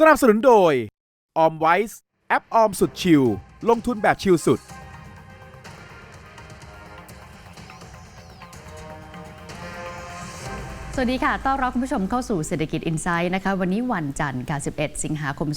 สนับสนุนโดยออมไวส์แอปออมสุดชิลลงทุนแบบชิลสุด สวัสดีค่ะ ต้อนรับคุณผู้ชมเข้าสู่เศรษฐกิจอินไซด์นะคะ วันนี้วันจันทร์ค่ะ 11 สิงหาคม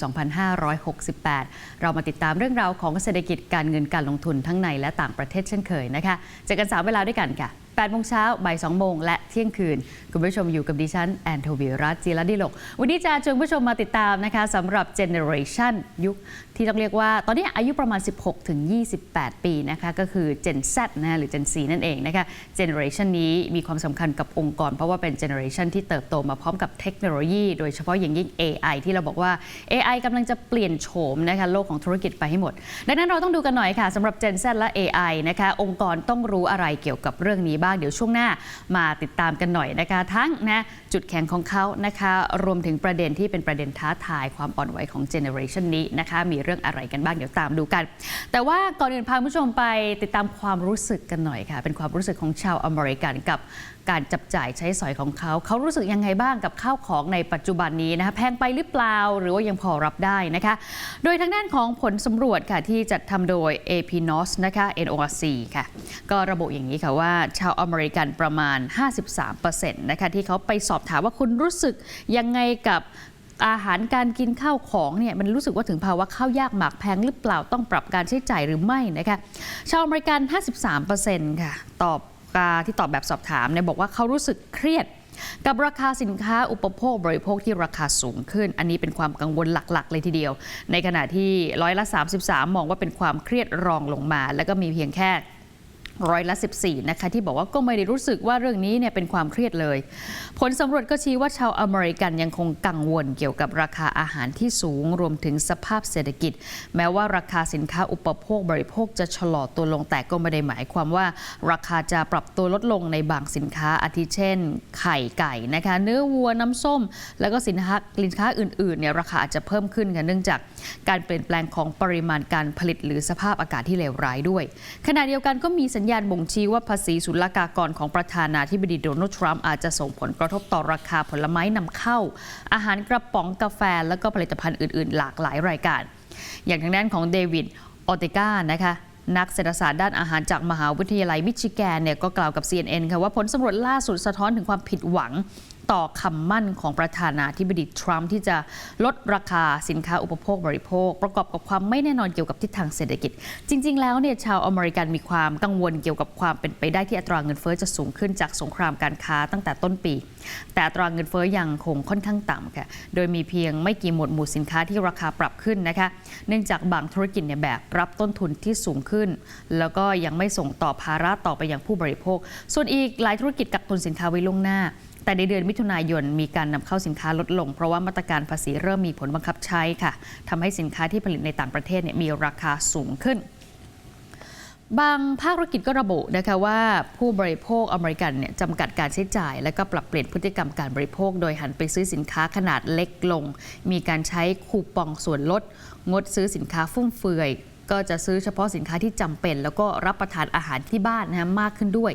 2568 เรามาติดตามเรื่องราวของเศรษฐกิจการเงินการลงทุนทั้งในและต่างประเทศเช่นเคยนะคะ เจอกัน3เวลาด้วยกันค่ะ 8โมงเช้าบ่าย2โมงและเที่ยงคืน คุณผู้ชมอยู่กับดิฉันแอนโทวีรัตจีรดิโลก วันนี้จะชวนผู้ชมมาติดตามนะคะสำหรับเจเนอเรชันยุคที่ต้องเรียกว่าตอนนี้อายุประมาณ 16 ถึง 28 ปีนะคะก็คือ Gen Z นะหรือ Gen C นั่นเองนะคะเจเนอเรชันนี้มีความสำคัญกับองค์กร เพราะว่าเป็นเจเนอเรชันที่เติบโตมาพร้อมกับเทคโนโลยี โดยเฉพาะอย่างยิ่ง AI ที่เราบอกว่า AI กำลังจะเปลี่ยนโฉมนะคะโลกของธุรกิจไปให้หมด ดังนั้นเราต้องดูกันหน่อยค่ะสำหรับ Gen Z และ AI นะคะองค์กรต้องรู้อะไรเกี่ยวกับเรื่องนี้บ้างเดี๋ยวช่วงหน้ามาติดตามกันหน่อยนะคะ ทั้งนะจุดแข็งของเขานะคะ รวมถึงประเด็นที่เป็นประเด็นท้าทายความอ่อนไหวของเจเนอเรชันนี้นะคะ มีเรื่องอะไรกันบ้างเดี๋ยวตามดูกัน แต่ว่าก่อนอื่นพาผู้ชมไปติดตามความรู้สึกกันหน่อยค่ะ เป็นความรู้สึกของชาวอเมริกันกับ การจับจ่ายใช้สอยของเขา เขารู้สึกยังไงบ้างกับข้าวของในปัจจุบันนี้นะคะแพงไปหรือเปล่าหรือว่ายังพอรับได้นะคะ โดยทางด้านของผลสำรวจค่ะที่จัดทำโดย AP NOS นะคะ NORC ค่ะ ก็ระบุอย่างนี้ค่ะว่า ชาวอเมริกันประมาณ 53%นะคะที่เขาไปสอบถามว่าคุณรู้สึกยังไงกับอาหารการกินข้าวของเนี่ยมันรู้สึกว่าถึงภาวะข้าวยากหมากแพงหรือเปล่าต้องปรับการใช้จ่ายหรือไม่นะคะชาวอเมริกัน 53%ค่ะ ตอบาที่ตอบแบบสอบถามเนี่ยบอกว่าเขารู้สึกเครียดกับราคาสินค้าอุปโภคบริโภคที่ราคาสูงขึ้น อันนี้เป็นความกังวลหลัก ๆ เลยทีเดียว ในขณะที่ร้อยละ 33 มองว่าเป็นความเครียดรองลงมา แล้วก็มีเพียงแค่ ร้อยละ 14 นะคะ ที่บอกว่าก็ไม่ได้รู้สึกว่าเรื่องนี้เนี่ยเป็นความเครียดเลย ผลสำรวจก็ชี้ว่าชาวอเมริกันยังคงกังวลเกี่ยวกับราคาอาหารที่สูงรวมถึงสภาพเศรษฐกิจ แม้ว่าราคาสินค้าอุปโภคบริโภคจะชะลอตัวลงแต่ก็ไม่ได้หมายความว่า ราคาจะปรับตัวลดลงในบางสินค้าอาทิเช่น ไข่ไก่นะคะ เนื้อวัวน้ำส้ม แล้วก็สินค้าสินค้าอื่นๆเนี่ยราคาอาจจะเพิ่มขึ้นค่ะเนื่องจากการเปลี่ยนแปลงของปริมาณการผลิต หรือสภาพอากาศที่เลวร้ายด้วยขณะเดียวกันก็มีสัญญาณบ่งชี้ว่าภาษีศุลกากรของประธานาธิบดีโดนัลด์ทรัมป์อาจจะส่งผลกระทบต่อราคาผลไม้นำเข้า อาหารกระป๋องกาแฟ และก็ผลิตภัณฑ์อื่น ๆ หลากหลายรายการ อย่างทางด้านของเดวิดออเตกานะคะนักเศรษฐศาสตร์ด้านอาหารจากมหาวิทยาลัยมิชิแกนเนี่ยก็กล่าวกับ CNN ค่ะว่าผลสำรวจล่าสุดสะท้อนถึงความผิดหวัง ต่อคำมั่นของประธานาธิบดีทรัมป์ที่จะลดราคาสินค้าอุปโภคบริโภค ประกอบกับความไม่แน่นอนเกี่ยวกับทิศทางเศรษฐกิจ จริง ๆ แล้วเนี่ยชาวอเมริกันมีความกังวลเกี่ยวกับความเป็นไปได้ที่อัตราเงินเฟ้อจะสูงขึ้นจากสงครามการค้าตั้งแต่ต้นปี แต่อัตราเงินเฟ้อยังคงค่อนข้างต่ำค่ะโดยมีเพียงไม่กี่หมวดหมู่สินค้าที่ราคาปรับขึ้นนะคะ เนื่องจากบางธุรกิจเนี่ยแบกรับต้นทุนที่สูงขึ้น แล้วก็ยังไม่ส่งต่อภาระต่อไปยังผู้บริโภค ส่วนอีกหลายธุรกิจกักตุนสินค้าไว้ล่วงหน้า แต่ในเดือนมิถุนายนมีการนำเข้าสินค้าลดลง เพราะว่ามาตรการภาษีเริ่มมีผลบังคับใช้ค่ะทำให้สินค้าที่ผลิตในต่างประเทศเนี่ยมีราคาสูงขึ้นบางภาคธุรกิจก็ระบุนะคะว่าผู้บริโภคอเมริกันเนี่ยจำกัดการใช้จ่าย และก็ปรับเปลี่ยนพฤติกรรมการบริโภค โดยหันไปซื้อสินค้าขนาดเล็กลง มีการใช้คูปองส่วนลด งดซื้อสินค้าฟุ่มเฟือย ก็จะซื้อเฉพาะสินค้าที่จำเป็น แล้วก็รับประทานอาหารที่บ้านนะฮะมากขึ้นด้วย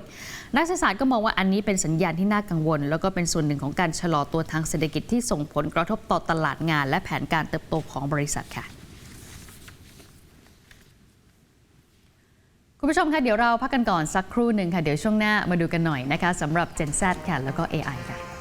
นักเศรษฐศาสตร์ก็มองว่าอันนี้เป็นสัญญาณที่น่ากังวล แล้วก็เป็นส่วนหนึ่งของการชะลอตัวทางเศรษฐกิจที่ส่งผลกระทบต่อตลาดงาน และแผนการเติบโตของบริษัทค่ะคุณผู้ชมคะเดี๋ยวเราพักกันก่อนสักครู่หนึ่งค่ะ เดี๋ยวช่วงหน้ามาดูกันหน่อยนะคะสำหรับ Gen Z ค่ะ แล้วก็ AI ค่ะ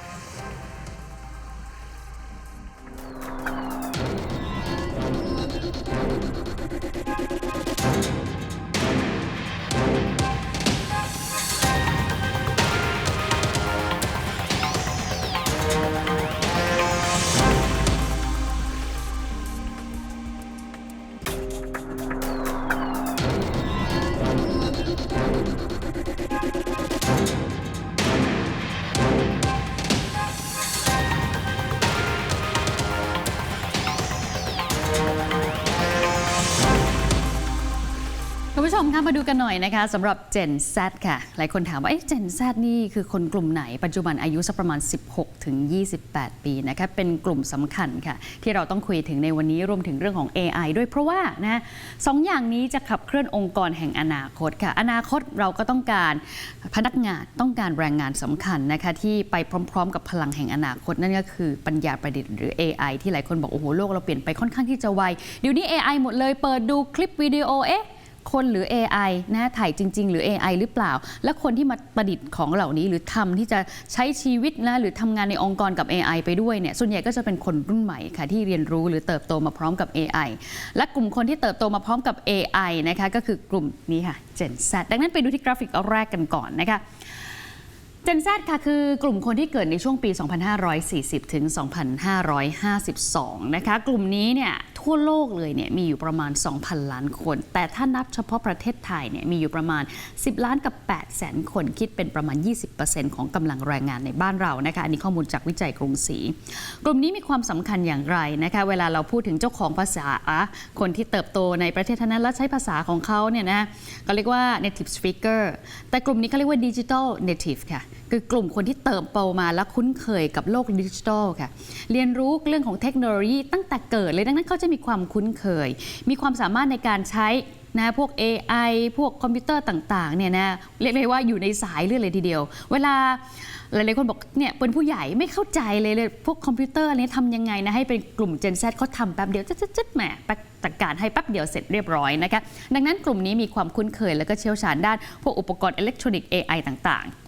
คะมาดูกันหน่อยนะคะสำหรับ Gen Z ค่ะ หลายคนถามว่าเอ๊ะ Gen Z นี่คือคนกลุ่มไหน ปัจจุบันอายุสักประมาณ 16 ถึง 28 ปีนะคะเป็นกลุ่มสำคัญค่ะ ที่เราต้องคุยถึงในวันนี้รวมถึงเรื่องของ AI ด้วยเพราะว่านะสองอย่างนี้จะขับเคลื่อนองค์กรแห่งอนาคตค่ะ อนาคตเราก็ต้องการพนักงานต้องการแรงงานสำคัญนะคะที่ไปพร้อม ๆ กับพลังแห่งอนาคต นั่นก็คือปัญญาประดิษฐ์หรือ AI ที่หลายคนบอกโอ้โหโลกเราเปลี่ยนไปค่อนข้างที่จะไวเดี๋ยวนี้ AI หมดเลยเปิดดูคลิปวิดีโอเอ๊ะ คนหรือ AI นะถ่ายจริง ๆ หรือ AI หรือเปล่า และคนที่มาประดิษฐ์ของเหล่านี้หรือทำที่จะใช้ชีวิตนะหรือทำงานในองค์กรกับ AI ไปด้วยเนี่ยส่วนใหญ่ก็จะเป็นคนรุ่นใหม่ค่ะที่เรียนรู้หรือเติบโตมาพร้อมกับ AI และกลุ่มคนที่เติบโตมาพร้อมกับ AI นะคะก็คือกลุ่มนี้ค่ะ Gen Z ดังนั้นไปดูที่กราฟิกแรกกันก่อนนะคะ Gen Z ค่ะคือกลุ่มคนที่เกิดในช่วงปี 2540 ถึง 2552 นะคะ กลุ่มนี้เนี่ย ทั่วโลกเลยเนี่ยมีอยู่ประมาณ 2,000 ล้านคน แต่ถ้านับเฉพาะประเทศไทยเนี่ยมีอยู่ประมาณ 10 ล้านกับ 8 แสนคนคิดเป็นประมาณ 20%ของกำลังแรงงานในบ้านเรานะคะอันนี้ข้อมูลจากวิจัยกรุงศรีกลุ่มนี้มีความสำคัญอย่างไรนะคะเวลาเราพูดถึงเจ้าของภาษาคนที่เติบโตในประเทศนั้นและใช้ภาษาของเขาเนี่ยนะก็เรียกว่า native speaker แต่กลุ่มนี้เขาเรียกว่า digital native ค่ะ คือกลุ่มคนที่เติบโตมาและคุ้นเคยกับโลกดิจิทัลค่ะ เรียนรู้เรื่องของเทคโนโลยีตั้งแต่เกิดเลยดังนั้นเขาจะมีความคุ้นเคย มีความสามารถในการใช้นะพวก AI พวกคอมพิวเตอร์ต่างๆเนี่ยนะเรียกได้ว่าอยู่ในสายเลือดเลยทีเดียว เวลาหลายๆคนบอกเนี่ยเป็นผู้ใหญ่ไม่เข้าใจเลยเลยพวกคอมพิวเตอร์อะไรนี้ทำยังไงนะให้เป็นกลุ่ม Gen Z เขาทำแป๊บเดียวจึ๊ดๆแหมจัดการให้แป๊บเดียวเสร็จเรียบร้อยนะคะดังนั้นกลุ่มนี้มีความคุ้นเคย แล้วก็เชี่ยวชาญด้านพวกอุปกรณ์อิเล็กทรอนิกส์ AI ต่างๆ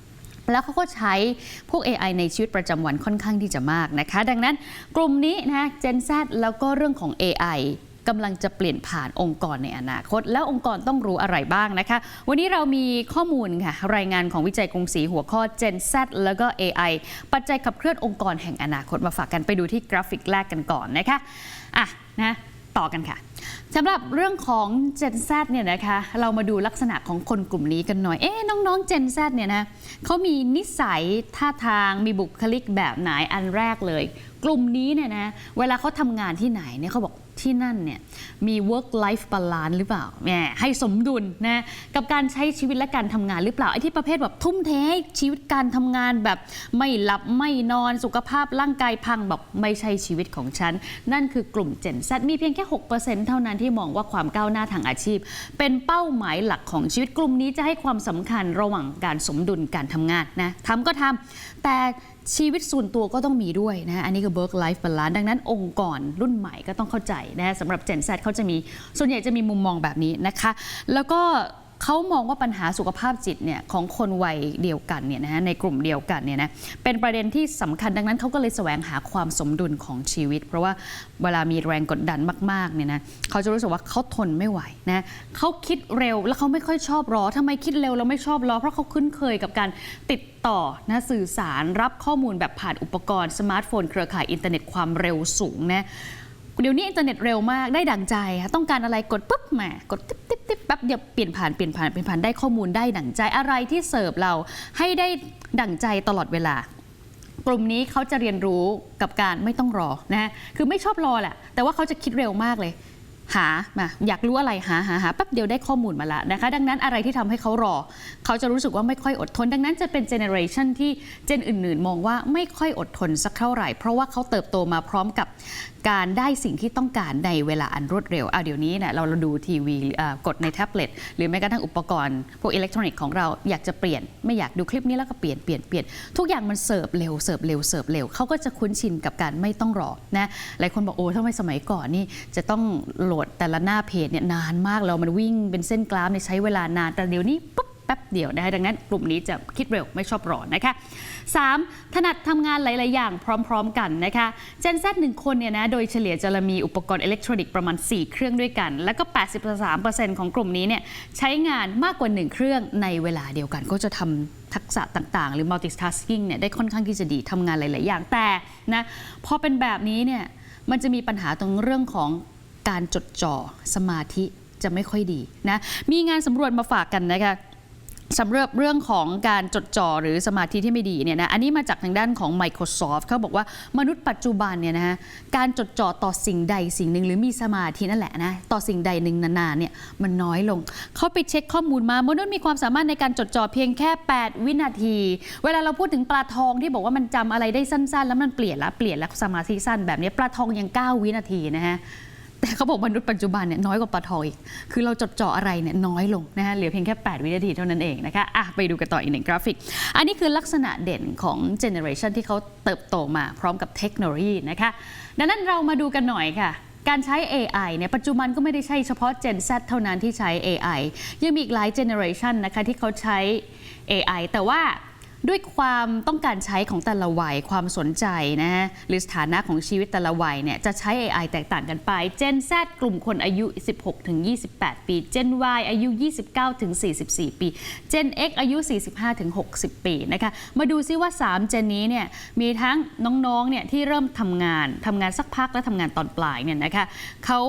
แล้วเขาก็ใช้พวก AI ในชีวิตประจำวันค่อนข้างที่จะมากนะคะ ดังนั้นกลุ่มนี้นะ Gen Z แล้วก็เรื่องของ AI กำลังจะเปลี่ยนผ่านองค์กรในอนาคต แล้วองค์กรต้องรู้อะไรบ้างนะคะ วันนี้เรามีข้อมูลค่ะ รายงานของวิจัยกรุงศรีหัวข้อ Gen Z แล้วก็ AI ปัจจัยขับเคลื่อนองค์กรแห่งอนาคตมาฝากกันไปดูที่กราฟิกแรกกันก่อนนะคะอะนะ ต่อกันค่ะสำหรับเรื่องของ Gen Z เนี่ยนะคะเรามาดูลักษณะของคนกลุ่มนี้กันหน่อย เอ๊ะน้องๆ Gen Z เนี่ยนะเขามีนิสัยท่าทางมีบุคลิกแบบไหนอันแรกเลย กลุ่มนี้เนี่ยนะเวลาเขาทำงานที่ไหนเนี่ยเขาบอก ที่นั่นเนี่ยมี work life balance หรือเปล่าแหมให้สมดุลนะกับการใช้ชีวิตและการทำงานหรือเปล่าไอ้ที่ประเภทแบบทุ่มเทชีวิตการทำงานแบบไม่หลับไม่นอนสุขภาพร่างกายพังแบอกไม่ใช่ชีวิตของฉัน นั่นคือกลุ่ม Gen Z มีเพียงแค่6%เท่านั้นที่มองว่าความก้าวหน้าทางอาชีพ เป็นเป้าหมายหลักของชีวิตกลุ่มนี้จะให้ความสำคัญระหว่างการสมดุลการทำงานนะทำก็ทำแต่ ชีวิตส่วนตัวก็ต้องมีด้วยนะอันนี้คือ work life balance ดังนั้นองค์กรรุ่นใหม่ก็ต้องเข้าใจนะสำหรับ Gen Z เขาจะมี ส่วนใหญ่จะมีมุมมองแบบนี้นะคะ แล้วก็ เขามองว่าปัญหาสุขภาพจิตเนี่ยของคนวัยเดียวกันเนี่ยนะฮะในกลุ่มเดียวกันเนี่ยนะเป็นประเด็นที่สำคัญดังนั้นเขาก็เลยแสวงหาความสมดุลของชีวิต เพราะว่าเวลามีแรงกดดันมากๆเนี่ยนะเขาจะรู้สึกว่าเขาทนไม่ไหวนะเขาคิดเร็วแล้วเขาไม่ค่อยชอบรอทำไมคิดเร็วแล้วไม่ชอบรอเพราะเขาคุ้นเคยกับการติดต่อนะสื่อสารรับข้อมูลแบบผ่านอุปกรณ์สมาร์ทโฟนเครือข่ายอินเทอร์เน็ตความเร็วสูงนะ เดี๋ยวนี้อินเทอร์เน็ตเร็วมากได้ดั่งใจค่ะต้องการอะไรกดปุ๊บมากดติ๊บติ๊บติ๊บแป๊บเดียวเปลี่ยนผ่านเปลี่ยนผ่านเปลี่ยนผ่านได้ข้อมูลได้ดั่งใจอะไรที่เสิร์ฟเราให้ได้ดั่งใจตลอดเวลากลุ่มนี้เขาจะเรียนรู้กับการไม่ต้องรอนะคือไม่ชอบรอแหละแต่ว่าเขาจะคิดเร็วมากเลย หามาอยากรู้อะไรหาหาหาแป๊บเดียวได้ข้อมูลมาละนะคะ ดังนั้นอะไรที่ทำให้เขารอ เขาจะรู้สึกว่าไม่ค่อยอดทน ดังนั้นจะเป็นเจเนอเรชันที่เจนอื่น ๆ มองว่าไม่ค่อยอดทนสักเท่าไหร่ เพราะว่าเขาเติบโตมาพร้อมกับการได้สิ่งที่ต้องการในเวลาอันรวดเร็วอะเดี๋ยวนี้เนี่ยเราดูทีวีกดในแท็บเล็ตหรือแม้กระทั่งอุปกรณ์พวกอิเล็กทรอนิกส์ของเราอยากจะเปลี่ยนไม่อยากดูคลิปนี้แล้วก็เปลี่ยนเปลี่ยนเปลี่ยนทุกอย่างมันเสิร์ฟเร็วเสิร์ฟเร็วเสิร์ฟเร็วเขาก็จะคุ้นชินกับการไม่ต้องรอนะหลายคนบอกโอ้ทำไมสมัยก่อนนี่จะต้องโหลดแต่ละหน้าเพจเนี่ยนานมากแล้วมันวิ่งเป็นเส้นกราฟเนี่ยใช้เวลานานแต่เดี๋ยวนี้ปุ๊บแป๊บเดียวนะคะดังนั้นกลุ่มนี้จะคิดเร็วไม่ชอบรอนะคะ 3. ถนัดทำงานหลาย ๆ อย่างพร้อม ๆ กันนะคะเจน Z หนึ่งคนเนี่ยนะโดยเฉลี่ยจะมีอุปกรณ์อิเล็กทรอนิกส์ประมาณ 4 เครื่องด้วยกัน แล้วก็ 83%ของกลุ่มนี้เนี่ยใช้งานมากกว่า 1 เครื่องในเวลาเดียวกันก็จะทำทักษะต่าง ๆ หรือ multitasking เนี่ยได้ค่อนข้างที่จะดีทำงานหลาย ๆ อย่างแต่นะพอเป็นแบบนี้เนี่ยมันจะมีปัญหาตรงเรื่องของ การจดจ่อสมาธิจะไม่ค่อยดีนะมีงานสำรวจมาฝากกันนะคะสำหรับเรื่องของการจดจ่อหรือสมาธิที่ไม่ดีเนี่ยนะอันนี้มาจากทางด้านของ Microsoft เขาบอกว่ามนุษย์ปัจจุบันเนี่ยนะฮะการจดจ่อต่อสิ่งใดสิ่งหนึ่ง หรือมีสมาธินั่นแหละนะต่อสิ่งใดหนึ่งนานๆเนี่ยมันน้อยลง เขาไปเช็คข้อมูลมามนุษย์มีความสามารถในการจดจ่อเพียงแค่ 8 วินาที เวลาเราพูดถึงปลาทองที่บอกว่ามันจำอะไรได้สั้น ๆ แล้วมันเปลี่ยนละเปลี่ยนแล้วสมาธิสั้นแบบนี้ปลาทองยัง 9 วินาทีนะฮะ แต่เขาบอกมนุษย์ปัจจุบันเนี่ยน้อยกว่าปลาทองอีก คือเราจดจ่ออะไรเนี่ยน้อยลงนะฮะเหลือเพียงแค่ 8 วินาทีเท่านั้นเองนะคะอะไปดูกันต่ออีกหนึ่งกราฟิก อันนี้คือลักษณะเด่นของเจเนอเรชันที่เขาเติบโตมาพร้อมกับเทคโนโลยีนะคะ ดังนั้นเรามาดูกันหน่อยค่ะการใช้ AI เนี่ยปัจจุบันก็ไม่ได้ใช่เฉพาะ Gen Z เท่านั้นที่ใช้ AI ยังมีอีกหลายเจเนอเรชันนะคะที่เขาใช้ AI แต่ว่า ด้วยความต้องการใช้ของแต่ละวัยความสนใจนะฮะหรือสถานะของชีวิตแต่ละวัยเนี่ยจะใช้ AI แตกต่างกันไป Gen Z กลุ่มคนอายุ 16ถึง28 ปี Gen Y อายุ 29ถึง44 ปี Gen X อายุ 45ถึง60 ปีนะคะมาดูซิว่า3 Gen นี้เนี่ยมีทั้งน้องๆเนี่ยที่เริ่มทำงานทำงานสักพักและทำงานตอนปลายเนี่ยนะคะเขา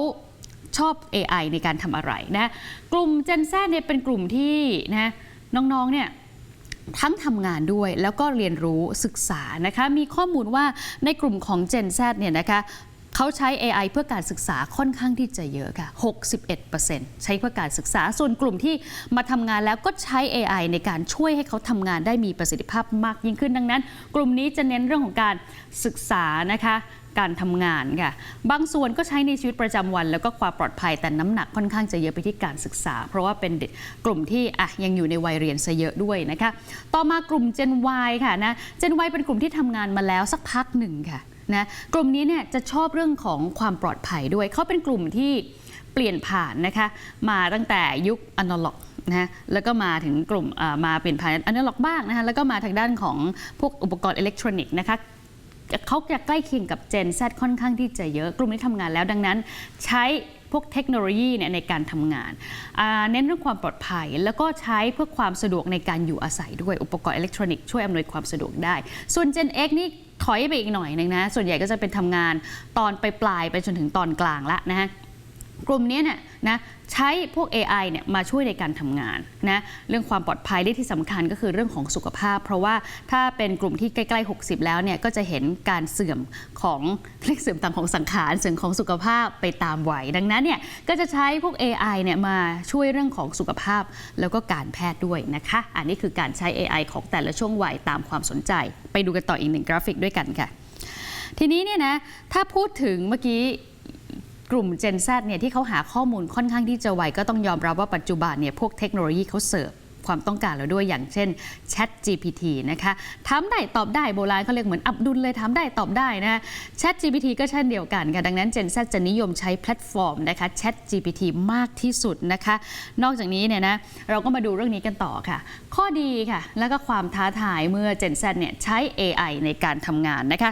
ชอบ AI ในการทำอะไรนะกลุ่ม Gen Z เนี่ยเป็นกลุ่มที่นะน้องๆเนี่ย ทั้งทำงานด้วยแล้วก็เรียนรู้ศึกษานะคะมีข้อมูลว่าในกลุ่มของ Gen Z เนี่ยนะคะเขาใช้ AI เพื่อการศึกษาค่อนข้างที่จะเยอะค่ะ 61%ใช้เพื่อการศึกษา ส่วนกลุ่มที่มาทำงานแล้วก็ใช้ AI ในการช่วยให้เขาทำงานได้มีประสิทธิภาพมากยิ่งขึ้นดังนั้น กลุ่มนี้จะเน้นเรื่องของการศึกษานะคะ การทำงานค่ะ บางส่วนก็ใช้ในชีวิตประจำวัน แล้วก็ความปลอดภัยแต่น้ำหนักค่อนข้างจะเยอะไปที่การศึกษา เพราะว่าเป็นกลุ่มที่อะยังอยู่ในวัยเรียนซะเยอะด้วยนะคะ ต่อมากลุ่ม Gen Y ค่ะนะ Gen Y เป็นกลุ่มที่ทำงานมาแล้วสักพักหนึ่งค่ะนะกลุ่มนี้เนี่ยจะชอบเรื่องของความปลอดภัยด้วย เขาเป็นกลุ่มที่เปลี่ยนผ่านนะคะมาตั้งแต่ยุคอนาล็อกนะแล้วก็มาถึงกลุ่มมาเปลี่ยนผ่านอนาล็อกบ้างนะคะแล้วก็มาทางด้านของพวกอุปกรณ์อิเล็กทรอนิกส์นะคะ เขาจะใกล้เคียงกับ Gen Z ค่อนข้างที่จะเยอะ กลุ่มนี้ทำงานแล้วดังนั้นใช้พวกเทคโนโลยีเนี่ยในการทำงาน เน้นเรื่องความปลอดภัย แล้วก็ใช้เพื่อความสะดวกในการอยู่อาศัยด้วยอุปกรณ์อิเล็กทรอนิกส์ช่วยอำนวยความสะดวกได้ ส่วน Gen X นี่ถอยไปอีกหน่อยนึงนะ ส่วนใหญ่ก็จะเป็นทำงานตอนไปปลายไปจนถึงตอนกลางละนะฮะกลุ่มนี้เนี่ย นะใช้พวก AI เนี่ยมาช่วยในการทำงานนะเรื่องความปลอดภัยที่ที่สำคัญก็คือเรื่องของสุขภาพ เพราะว่าถ้าเป็นกลุ่มที่ใกล้ๆ 60 แล้วเนี่ยก็จะเห็นการเสื่อมของเรียกเสื่อมตามของสังขารเสื่อมของสุขภาพไปตามวัยดังนั้นเนี่ยก็จะใช้พวก AI เนี่ยมาช่วยเรื่องของสุขภาพ แล้วก็การแพทย์ด้วยนะคะ อันนี้คือการใช้ AI ของแต่ละช่วงวัยตามความสนใจ ไปดูกันต่ออีกหนึ่งกราฟิกด้วยกันค่ะ ทีนี้เนี่ยนะถ้าพูดถึงเมื่อกี้ กลุ่ม Gen Z เนี่ยที่เขาหาข้อมูลค่อนข้างที่จะไวก็ต้องยอมรับว่าปัจจุบันเนี่ยพวกเทคโนโลยีเขาเสิร์ฟความต้องการเราด้วยอย่างเช่น Chat GPT นะคะถามได้ตอบได้โบราณเขาเรียกเหมือนอับดุลเลยถามได้ตอบได้นะ Chat GPT ก็เช่นเดียวกันค่ะดังนั้น Gen Z จะนิยมใช้แพลตฟอร์มนะคะ Chat GPT มากที่สุดนะคะ นอกจากนี้เนี่ยนะเราก็มาดูเรื่องนี้กันต่อค่ะ ข้อดีค่ะ แล้วก็ความท้าทายเมื่อ Gen Z เนี่ยใช้ AI ในการทำงานนะคะ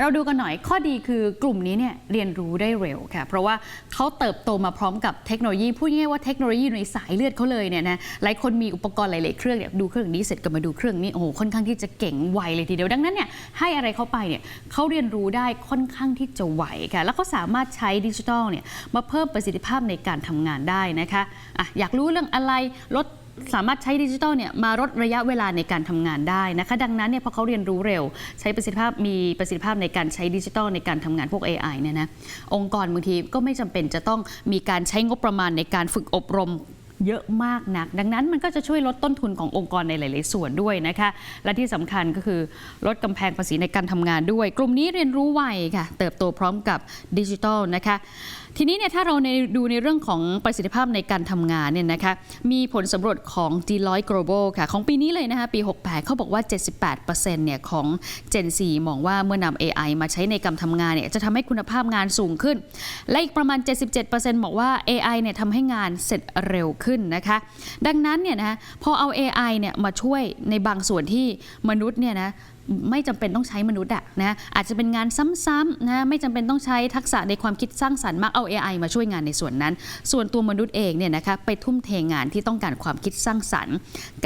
เราดูกันหน่อยข้อดีคือกลุ่มนี้เนี่ยเรียนรู้ได้เร็วค่ะ เพราะว่าเขาเติบโตมาพร้อมกับเทคโนโลยีพูดง่ายๆว่าเทคโนโลยีในสายเลือดเขาเลยเนี่ยนะหลายคนมีอุปกรณ์หลายๆเครื่องเนี่ยดูเครื่องนี้เสร็จก็มาดูเครื่องนี้โอ้โหค่อนข้างที่จะเก่งไวเลยทีเดียวดังนั้นเนี่ยให้อะไรเขาไปเนี่ยเขาเรียนรู้ได้ค่อนข้างที่จะไวค่ะแล้วก็สามารถใช้ดิจิทัลเนี่ยมาเพิ่มประสิทธิภาพในการทำงานได้นะคะอะอยากรู้เรื่องอะไรลด สามารถใช้ดิจิทัลเนี่ยมาลดระยะเวลาในการทำงานได้นะคะ ดังนั้นเนี่ยพอเขาเรียนรู้เร็ว ใช้ประสิทธิภาพมีประสิทธิภาพในการใช้ดิจิทัลในการทำงานพวก AI เนี่ยนะองค์กรบางทีก็ไม่จำเป็นจะต้องมีการใช้งบประมาณในการฝึกอบรมเยอะมากนัก ดังนั้นมันก็จะช่วยลดต้นทุนขององค์กรในหลาย ๆ ส่วนด้วยนะคะ และที่สำคัญก็คือลดกำแพงภาษีในการทำงานด้วย กลุ่มนี้เรียนรู้ไวค่ะ เติบโตพร้อมกับดิจิทัลนะคะทีนี้เนี่ยถ้าเราในดูในเรื่องของประสิทธิภาพในการทำงานเนี่ยนะคะมีผลสำรวจของ Deloitte Global ค่ะ ของปีนี้เลยนะคะปี 68 เขาบอกว่า 78%เนี่ยของ Gen Z มองว่าเมื่อนำ AI มาใช้ในการทำงานเนี่ยจะทำให้คุณภาพงานสูงขึ้น และอีกประมาณ 77%บอกว่า AI เนี่ยทำให้งานเสร็จเร็วขึ้นนะคะ ดังนั้นเนี่ยนะพอเอา AI เนี่ยมาช่วยในบางส่วนที่มนุษย์เนี่ยนะ ไม่จำเป็นต้องใช้มนุษย์อะนะอาจจะเป็นงานซ้ำๆนะไม่จำเป็นต้องใช้ทักษะในความคิดสร้างสรรค์มากเอา AI มาช่วยงานในส่วนนั้น ส่วนตัวมนุษย์เองเนี่ยนะคะไปทุ่มเทงานที่ต้องการความคิดสร้างสรรค์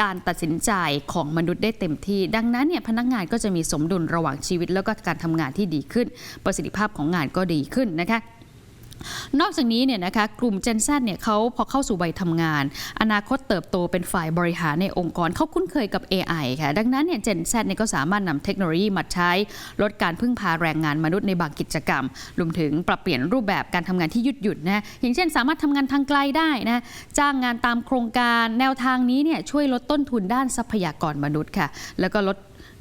การตัดสินใจของมนุษย์ได้เต็มที่ ดังนั้นเนี่ยพนักงานก็จะมีสมดุลระหว่างชีวิต แล้วก็การทำงานที่ดีขึ้น ประสิทธิภาพของงานก็ดีขึ้นนะคะ นอกจากนี้เนี่ยนะคะกลุ่ม Gen Z เนี่ยเขาพอเข้าสู่วัยทำงาน อนาคตเติบโตเป็นฝ่ายบริหารในองค์กรเขาคุ้นเคยกับ AI ค่ะ ดังนั้นเนี่ย Gen Z เนี่ยก็สามารถนำเทคโนโลยีมาใช้ ลดการพึ่งพาแรงงานมนุษย์ในบางกิจกรรม รวมถึงปรับเปลี่ยนรูปแบบการทำงานที่ยืดหยุ่นนะอย่างเช่น สามารถทำงานทางไกลได้นะจ้างงานตามโครงการแนวทางนี้เนี่ยช่วยลดต้นทุนด้านทรัพยากรมนุษย์ค่ะ แล้วก็ลด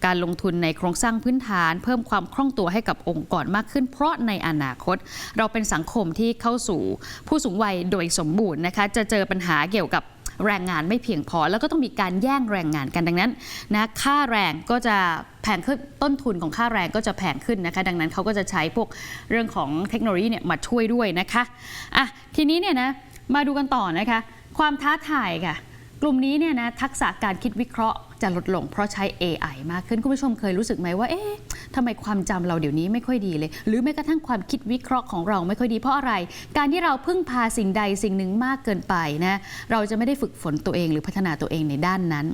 การลงทุนในโครงสร้างพื้นฐาน เพิ่มความคล่องตัวให้กับองค์กรมากขึ้น เพราะในอนาคต เราเป็นสังคมที่เข้าสู่ผู้สูงวัยโดยสมบูรณ์นะคะจะเจอปัญหาเกี่ยวกับแรงงานไม่เพียงพอ แล้วก็ต้องมีการแย่งแรงงานกันดังนั้นนะค่าแรงก็จะแพงขึ้นต้นทุนของค่าแรงก็จะแพงขึ้นนะคะ ดังนั้นเขาก็จะใช้พวกเรื่องของเทคโนโลยีเนี่ยมาช่วยด้วยนะคะอะทีนี้เนี่ยนะมาดูกันต่อนะคะ ความท้าทายค่ะ กลุ่มนี้เนี่ยนะทักษะการคิดวิเคราะห์จะลดลงเพราะใช้ AI มากขึ้น คุณผู้ชมเคยรู้สึกไหมว่า เอ๊ะทำไมความจำเราเดี๋ยวนี้ไม่ค่อยดีเลย หรือแม้กระทั่งความคิดวิเคราะห์ของเราไม่ค่อยดีเพราะอะไร การที่เราพึ่งพาสิ่งใดสิ่งหนึ่งมากเกินไปนะเราจะไม่ได้ฝึกฝนตัวเองหรือพัฒนาตัวเองในด้านนั้น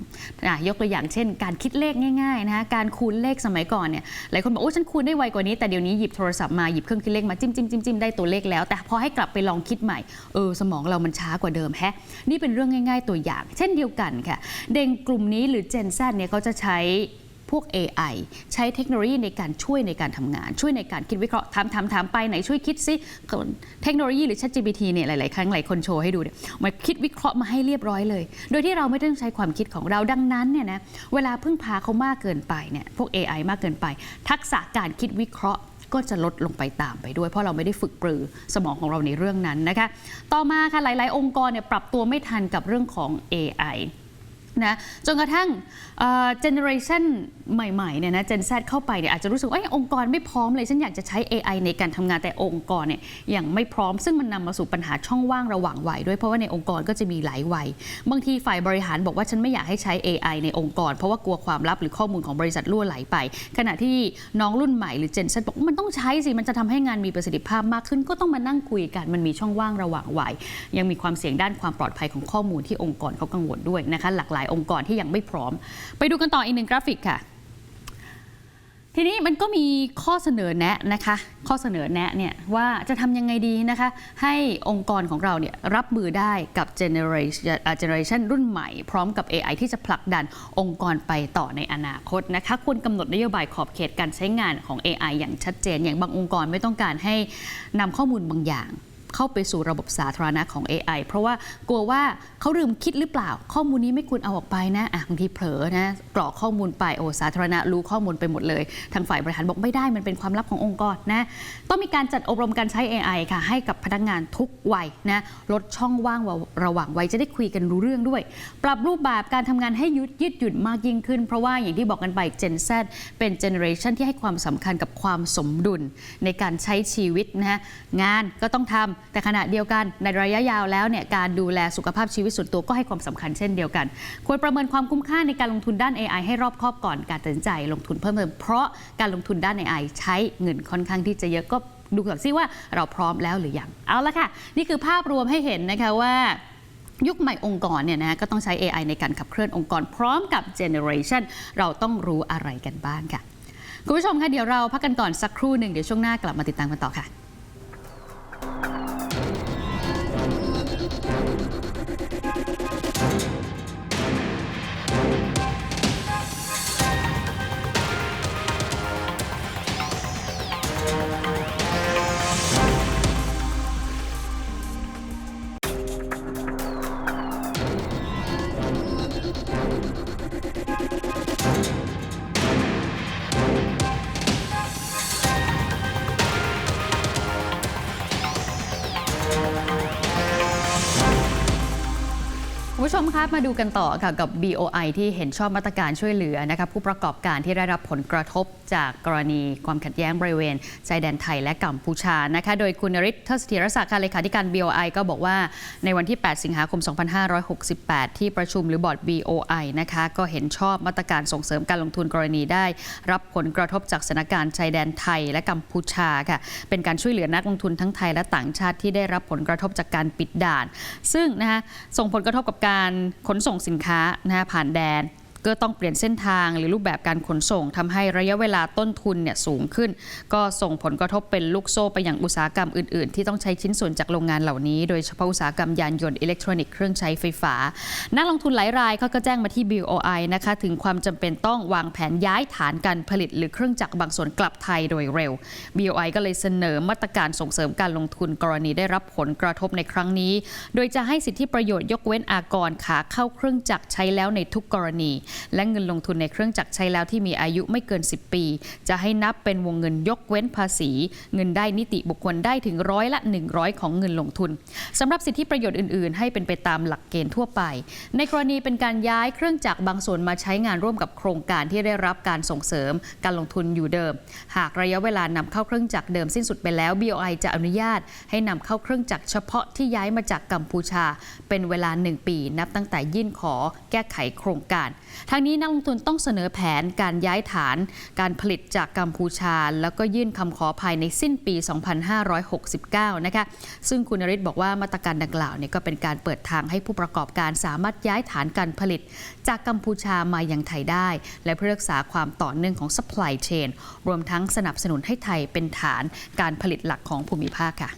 อะยกตัวอย่างเช่น การคิดเลขง่ายๆนะคะการคูณเลขสมัยก่อนเนี่ยหลายคนบอกโอ้ฉันคูณได้ไวกว่านี้แต่เดี๋ยวนี้หยิบโทรศัพท์มาหยิบเครื่องคิดเลขมาจิ้มจิ้มจิ้มจิ้มได้ตัวเลขแล้ว แต่พอให้กลับไปลองคิดใหม่เออสมองเรามันช้ากว่าเดิมแฮะนี่เป็นเรื่องง่าย ๆ ตัวอย่างเช่นเดียวกันค่ะ เด็กกลุ่มนี้หรือ Gen Z เนี่ยเขาจะใช้พวก AI ใช้เทคโนโลยีในการช่วยในการทำงาน ช่วยในการคิดวิเคราะห์ถามถามถามไปไหนช่วยคิดซิเทคโนโลยีหรือ ChatGPT เนี่ยหลาย ๆ ครั้งหลายคนโชว์ให้ดูเนี่ยมันคิดวิเคราะห์มาให้เรียบร้อยเลย โดยที่เราไม่ต้องใช้ความคิดของเราดังนั้นเนี่ยนะเวลาพึ่งพาเขามากเกินไปเนี่ยพวก AI มากเกินไป ทักษะการคิดวิเคราะห์ ก็จะลดลงไปตามไปด้วย เพราะเราไม่ได้ฝึกปรือสมองของเราในเรื่องนั้นนะคะ ต่อมาค่ะหลาย ๆ องค์กรเนี่ยปรับตัวไม่ทันกับเรื่องของ AI นะจนกระทั่งเจเนอเรชันใหม่ๆเนี่ยนะ Gen Z เข้าไปเนี่ยอาจจะรู้สึกว่าอยองค์กรไม่พร้อมเลย ฉันอยากจะใช้ AI ในการทำงานแต่องค์กรเนี่ยยังไม่พร้อม ซึ่งมันนำมาสู่ปัญหาช่องว่างระหว่างวัยด้วยเพราะว่าในองค์กรก็จะมีหลายวัย บางทีฝ่ายบริหารบอกว่าฉันไม่อยากให้ใช้ AI ในองค์กร เพราะว่ากลัวความลับหรือข้อมูลของบริษัทล่วไหลไป ขณะที่น้องรุ่นใหม่หรือ Gen Z บอกมันต้องใช้สิมันจะทำให้งานมีประสิทธิภาพมากขึ้น ก็ต้องมานั่งคุยกันมันมีช่องว่างระหว่างวัยยังมีความเสี่ยงด้านความปลอดภัยของข้อมูลที่องค์กรเขากังวลด้วยนะคะหลากหลายองค์กรที่ยังไม่พร้อม ไปดูกันต่ออีกหนึ่งกราฟิกค่ะ ทีนี้มันก็มีข้อเสนอแนะนะคะ ข้อเสนอแนะเนี่ยว่าจะทำยังไงดีนะคะ ให้องค์กรของเราเนี่ยรับมือได้กับ generation อ่า generation รุ่นใหม่ พร้อมกับ AI ที่จะผลักดันองค์กรไปต่อในอนาคตนะคะควรกำหนดนโยบายขอบเขตการใช้งานของ AI อย่างชัดเจน อย่างบางองค์กรไม่ต้องการให้นำข้อมูลบางอย่าง เข้าไปสู่ระบบสาธารณะของ AI เพราะว่ากลัวว่าเขาลืมคิดหรือเปล่า ข้อมูลนี้ไม่ควรเอาออกไปนะอะบางทีเผลอนะกรอกข้อมูลไปโอ้สาธารณะรู้ข้อมูลไปหมดเลย ทางฝ่ายบริหารบอกไม่ได้มันเป็นความลับขององค์กรนะต้องมีการจัดอบรมการใช้ AI ค่ะ ให้กับพนักงานทุกวัยนะลดช่องว่างระหว่างวัยจะได้คุยกันรู้เรื่องด้วย ปรับรูปแบบการทำงานให้ยืดยืดหยุ่นมากยิ่งขึ้น เพราะว่าอย่างที่บอกกันไป Gen Z เป็นเจเนอเรชันที่ให้ความสำคัญกับความสมดุลในการใช้ชีวิตนะฮะงานก็ต้องทำแต่ขณะเดียวกันในระยะยาวแล้วเนี่ยการดูแลสุขภาพชีวิตส่วนตัวก็ให้ความสำคัญเช่นเดียวกัน ควรประเมินความคุ้มค่าในการลงทุนด้าน AI ให้รอบคอบก่อนการตัดสินใจลงทุนเพิ่มเติมเพราะการลงทุนด้าน AI ใช้เงินค่อนข้างที่จะเยอะก็ดูก่อนซิว่าเราพร้อมแล้วหรือยังเอาละค่ะ นี่คือภาพรวมให้เห็นนะคะว่ายุคใหม่องค์กรเนี่ยนะก็ต้องใช้ AI ในการขับเคลื่อนองค์กร พร้อมกับ Generation เราต้องรู้อะไรกันบ้างค่ะ คุณผู้ชมคะเดี๋ยวเราพักกันก่อนสักครู่หนึ่งเดี๋ยวช่วงหน้ากลับมาติดตามกันต่อค่ะ ผู้ชมคะมาดูกันต่อค่ะกับ BOI ที่เห็นชอบมาตรการช่วยเหลือนะคะผู้ประกอบการที่ได้รับผลกระทบจากกรณีความขัดแย้งบริเวณชายแดนไทยและกัมพูชานะคะโดยคุณนริศเทศเทีรศักดิ์ค่ะเลขาธิการ BOI ก็บอกว่าในวันที่ 8 สิงหาคม 2568 ที่ประชุมหรือบอร์ด BOI นะคะก็เห็นชอบมาตรการส่งเสริมการลงทุนกรณีได้ รับผลกระทบจากสถานการณ์ชายแดนไทยและกัมพูชาค่ะเป็นการช่วยเหลือนักลงทุนทั้งไทยและต่างชาติที่ได้รับผลกระทบจากการปิดด่าน ซึ่งนะคะส่งผลกระทบกับการขนส่งสินค้านะคะผ่านแดน ก็ต้องเปลี่ยนเส้นทางหรือรูปแบบการขนส่งทำให้ระยะเวลาต้นทุนเนี่ยสูงขึ้น ก็ส่งผลกระทบเป็นลูกโซ่ไปอยังอุตสาหกรรมอื่น ๆ ที่ต้องใช้ชิ้นส่วนจากโรงงานเหล่านี้ โดยเฉพาะอุตสาหกรรมยานยนต์อิเล็กทรอนิกส์เครื่องใช้ไฟฟ้า นักลงทุนหลายรายเขาก็แจ้งมาที่ BOI นะคะถึงความจำเป็นต้องวางแผนย้ายฐานการผลิต หรือเครื่องจักรบางส่วนกลับไทยโดยเร็ว BOI ก็เลยเสนอมาตรการส่งเสริมการลงทุนกรณีได้รับผลกระทบในครั้งนี้ โดยจะให้สิทธิประโยชน์ยกเว้นอากรขาเข้าเครื่องจักรใช้แล้วในทุกกรณีและเงินลงทุนในเครื่องจักรใช้แล้วที่มีอายุไม่เกิน 10 ปี จะให้นับเป็นวงเงินยกเว้นภาษี เงินได้นิติบุคคลได้ถึงร้อยละ 100 ของเงินลงทุนสำหรับสิทธิประโยชน์อื่น ๆ ให้เป็นไปตามหลักเกณฑ์ทั่วไป ในกรณีเป็นการย้ายเครื่องจักรบางส่วนมาใช้งานร่วมกับโครงการที่ได้รับการส่งเสริม การลงทุนอยู่เดิม หากระยะเวลานำเข้าเครื่องจักรเดิมสิ้นสุดไปแล้ว BOI จะอนุญาต ให้นำเข้าเครื่องจักรเฉพาะที่ย้ายมาจากกัมพูชา เป็นเวลา 1 ปี นับตั้งแต่ยื่นขอแก้ไขโครงการทางนี้นักลงทุนต้องเสนอแผนการย้ายฐานการผลิตจากกัมพูชา แล้วก็ยื่นคำขอภายในสิ้นปี 2569 นะคะ ซึ่งคุณนริศบอกว่ามาตรการดังกล่าวเนี่ยก็เป็นการเปิดทางให้ผู้ประกอบการสามารถย้ายฐานการผลิต จากกัมพูชามายังไทยได้ และเพื่อรักษาความต่อเนื่องของ supply chain รวมทั้งสนับสนุนให้ไทยเป็นฐานการผลิตหลักของภูมิภาคค่ะ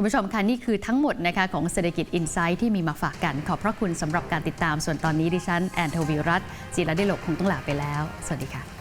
คุณผู้ชมคะนี่คือทั้งหมดนะคะของเศรษฐกิจอินไซต์ที่มีมาฝากกัน ขอบพระคุณสำหรับการติดตามส่วนตอนนี้ดิฉันแอนโทวีรัตน์จิรดิโลกคงต้องลาไปแล้ว สวัสดีค่ะ